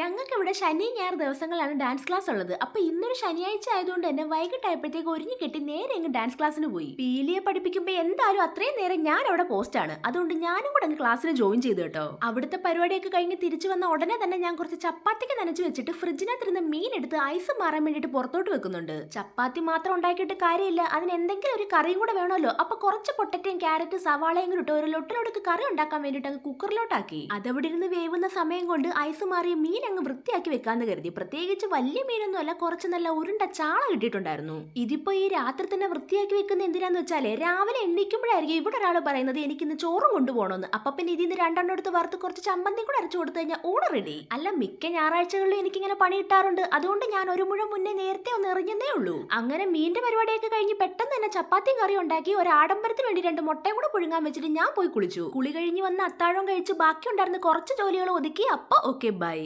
ഞങ്ങൾക്ക് ഇവിടെ ശനി ഞായർ ദിവസങ്ങളാണ് ഡാൻസ് ക്ലാസ് ഉള്ളത്. അപ്പൊ ഇന്നൊരു ശനിയാഴ്ച ആയതുകൊണ്ട് തന്നെ വൈകിട്ടായപ്പോഴത്തേക്ക് ഒരുങ്ങി കെട്ടി നേരെ അങ്ങ് ഡാൻസ് ക്ലാസ്സിന് പോയി. പീലിയെ പഠിപ്പിക്കുമ്പോ എന്തായാലും അത്രയും നേരം ഞാൻ അവിടെ പോസ്റ്റ് ആണ്. അതുകൊണ്ട് ഞാനും കൂടെ അങ്ങ് ക്ലാസ്സിന് ജോയിൻ ചെയ്തു കേട്ടോ. അവിടുത്തെ പരിപാടിയൊക്കെ കഴിഞ്ഞ് തിരിച്ചു വന്ന ഉടനെ തന്നെ ഞാൻ കുറച്ച് ചപ്പാത്തിക്ക് നനച്ചു വെച്ചിട്ട് ഫ്രിഡ്ജിനകത്തിരുന്ന് മീൻ എടുത്ത് ഐസ് മാറാൻ വേണ്ടിയിട്ട് പുറത്തോട്ട് വെക്കുന്നുണ്ട്. ചപ്പാത്തി മാത്രം ഉണ്ടാക്കിയിട്ട് കാര്യമില്ല. അതിന് എന്തെങ്കിലും ഒരു കറിയും കൂടെ വേണമല്ലോ. അപ്പൊ കുറച്ച് പൊട്ടറ്റയും ക്യാരറ്റ് സവാളയും കൂടി ഇട്ട് ഒരു ലൊട്ടിലൊടുക്ക് കറി ഉണ്ടാക്കാൻ വേണ്ടിയിട്ട് അങ്ങ് കുക്കറിലോട്ടാക്കി അതവിടെ ഇരുന്ന് വേവുന്ന സമയം കൊണ്ട് ഐസ് മാറിയ മീൻ അങ്ങ് വൃത്തിയാക്കി വെക്കാന്ന് കരുതി. പ്രത്യേകിച്ച് വലിയ മീനൊന്നും അല്ല കുറച്ച് നല്ല ഉരുണ്ട ചാള കിട്ടിയിട്ടുണ്ടായിരുന്നു ഇതിപ്പോ ഈ രാത്രി തന്നെ വൃത്തിയാക്കി വെക്കുന്ന എന്തിനാന്ന് വെച്ചാൽ രാവിലെ എണ്ണിക്കുമ്പോഴായിരിക്കും ഇവിടെ ഒരാൾ പറയുന്നത് എനിക്ക് ഇന്ന് ചോറും കൊണ്ടുപോകണമെന്ന്. അപ്പൊ പിന്നെ ഇതിന്ന് രണ്ടെണ്ണം എടുത്ത് വറുത്ത് കുറച്ച് ചമ്പന്തി കൂടെ അരച്ചു കൊടുത്തു കഴിഞ്ഞാൽ ഊണ് റെഡി അല്ല മിക്ക ഞായറാഴ്ചകളിലും എനിക്കിങ്ങനെ പണി കിട്ടാറുണ്ട് അതുകൊണ്ട് ഞാൻ ഒരു മുഴം മുന്നേ നേരത്തെ ഒന്ന് എറിഞ്ഞതേ ഉള്ളൂ. അങ്ങനെ മീന്റെ പരിപാടിയൊക്കെ കഴിഞ്ഞ് പെട്ടെന്ന് തന്നെ ചപ്പാത്തി കറി ഉണ്ടാക്കി ഒരു ആഡംബരത്തിന് വേണ്ടി രണ്ട് മുട്ടയും കൂടെ പുഴുങ്ങാൻ വെച്ചിട്ട് ഞാൻ പോയി കുളിച്ചു. കുളി കഴിഞ്ഞ് വന്ന് അത്താഴം കഴിച്ച് ബാക്കി ഉണ്ടായിരുന്ന കുറച്ച് ജോലികൾ ഒതുക്കി. അപ്പൊ ഓക്കെ ബൈ